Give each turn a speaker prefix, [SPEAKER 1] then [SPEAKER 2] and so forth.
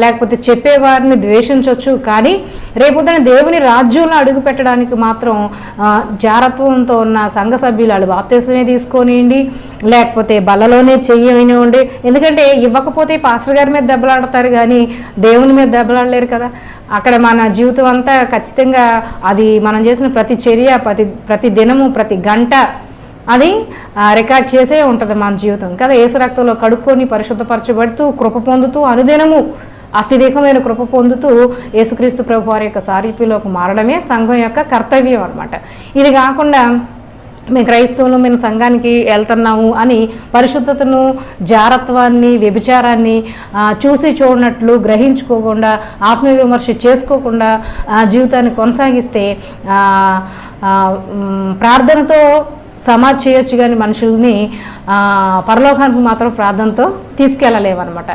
[SPEAKER 1] లేకపోతే చెప్పేవారిని ద్వేషించవచ్చు కానీ రేపొద్దున దేవుని రాజ్యంలో అడుగు పెట్టడానికి మాత్రం జారత్వంతో ఉన్న సంఘ సభ్యులు వాళ్ళు బాప్తీసమే తీసుకొనియండి లేకపోతే బల్లలోనే చెయ్యనివ్వండి ఎందుకంటే ఇవ్వకపోతే పాస్టర్ గారి మీద దెబ్బలాడతారు కానీ దేవుని మీద దెబ్బలాడలేరు కదా. అక్కడ మన జీవితం అంతా ఖచ్చితంగా అది మనం చేసిన ప్రతి చర్య ప్రతి ప్రతి దినము ప్రతి గంట అది రికార్డ్ చేసే ఉంటుంది మన జీవితం. కదా ఏసు రక్తంలో కడుక్కొని పరిశుద్ధపరచబడుతూ కృప పొందుతూ అనుదినము అత్యధికమైన కృప పొందుతూ యేసుక్రీస్తు ప్రభు వారి యొక్క సారీపీలోకి మారడమే సంఘం యొక్క కర్తవ్యం అనమాట ఇది కాకుండా మేము క్రైస్తవులు మేము సంఘానికి వెళ్తున్నాము అని పరిశుద్ధతను జారత్వాన్ని వ్యభిచారాన్ని చూసి చూడనట్లు గ్రహించుకోకుండా ఆత్మవిమర్శ చేసుకోకుండా జీవితాన్ని కొనసాగిస్తే ప్రార్థనతో సమాజ్ చేయొచ్చు కానీ మనుషుల్ని ఆ, పరలోకానికి మాత్రం ప్రార్థనతో తీసుకెళ్ళలేమన్నమాట